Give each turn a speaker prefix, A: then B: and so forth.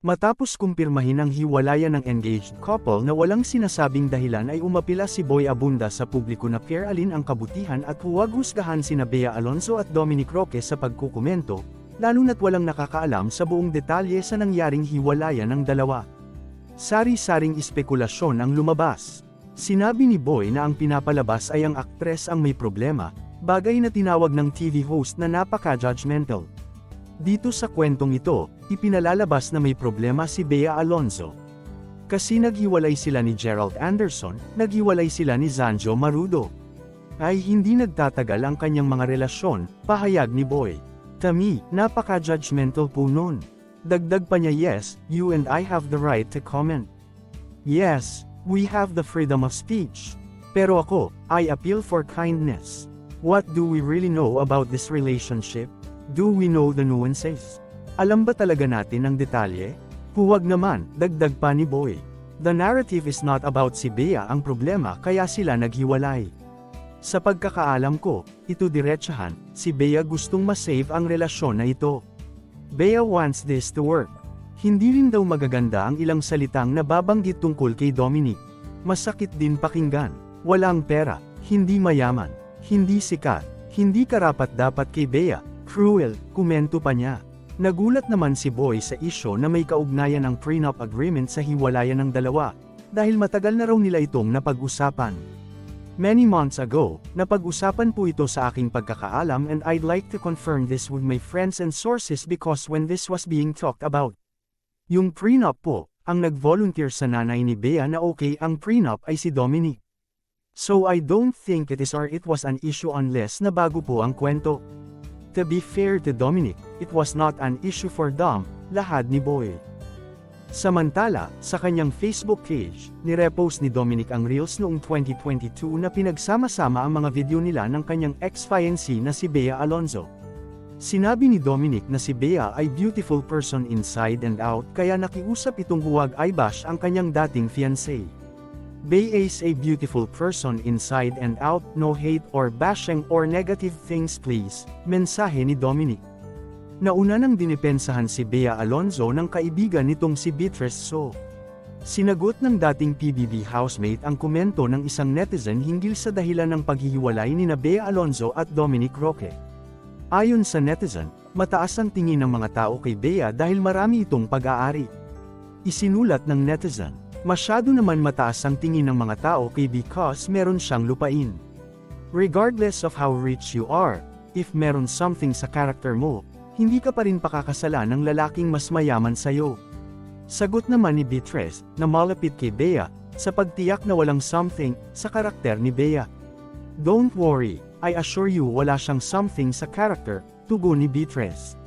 A: Matapos kumpirmahin ang hiwalayan ng engaged couple na walang sinasabing dahilan ay umapila si Boy Abunda sa publiko na alin ang kabutihan at huwag husgahan sina Bea Alonso at Dominic Roque sa pagkukomento, lalo na't walang nakakaalam sa buong detalye sa nangyaring hiwalayan ng dalawa. Sari-saring espekulasyon ang lumabas. Sinabi ni Boy na ang pinapalabas ay ang aktres ang may problema, bagay na tinawag ng TV host na napaka-judgmental. Dito sa kwentong ito, ipinalalabas na may problema si Bea Alonzo. Kasi naghiwalay sila ni Gerald Anderson, naghiwalay sila ni Zanjo Marudo. Ay hindi nagtatagal ang kanyang mga relasyon, pahayag ni Boy. Tami, napaka-judgmental po nun. Dagdag pa niya yes, you and I have the right to comment. Yes, we have the freedom of speech. Pero ako, I appeal for kindness. What do we really know about this relationship? Do we know the nuances? Alam ba talaga natin ang detalye? Huwag naman, dagdag pa ni Boy. The narrative is not about si Bea ang problema kaya sila naghiwalay. Sa pagkakaalam ko, ito diretsahan, si Bea gustong masave ang relasyon na ito. Bea wants this to work. Hindi rin daw magaganda ang ilang salitang nababanggit tungkol kay Dominic. Masakit din pakinggan. Walang pera, hindi mayaman, hindi sikat, hindi karapat dapat kay Bea, cruel, kumento pa niya. Nagulat naman si Boy sa isyo na may kaugnayan ng prenup agreement sa hiwalayan ng dalawa, dahil matagal na raw nila itong napag-usapan. Many months ago, napag-usapan po ito sa aking pagkakaalam and I'd like to confirm this with my friends and sources because when this was being talked about, yung prenup po, ang nag-volunteer sa nanay ni Bea na okay ang prenup ay si Dominic. So I don't think it is or it was an issue unless na bago po ang kwento. To be fair to Dominic, it was not an issue for Dom, lahad ni Boy. Samantala, sa kanyang Facebook page, nirepost ni Dominic ang Reels noong 2022 na pinagsama-sama ang mga video nila ng kanyang ex-fiancé na si Bea Alonzo. Sinabi ni Dominic na si Bea ay beautiful person inside and out kaya nakiusap itong huwag ay bash ang kanyang dating fiancé. Bea is a beautiful person inside and out, no hate or bashing or negative things please, mensahe ni Dominic. Nauna nang dinipensahan si Bea Alonzo ng kaibigan nitong si Beatrice So. Sinagot ng dating PBB housemate ang komento ng isang netizen hinggil sa dahilan ng paghihiwalay ni na Bea Alonzo at Dominic Roque. Ayon sa netizen, mataas ang tingin ng mga tao kay Bea dahil marami itong pag-aari. Isinulat ng netizen, masyado naman mataas ang tingin ng mga tao kay because meron siyang lupain. Regardless of how rich you are, if meron something sa karakter mo, hindi ka pa rin pakakasalan ng lalaking mas mayaman sa'yo. Sagot naman ni Beatrice, na malapit kay Bea, sa pagtiyak na walang something sa karakter ni Bea. Don't worry, I assure you wala siyang something sa karakter, tugon ni Beatrice.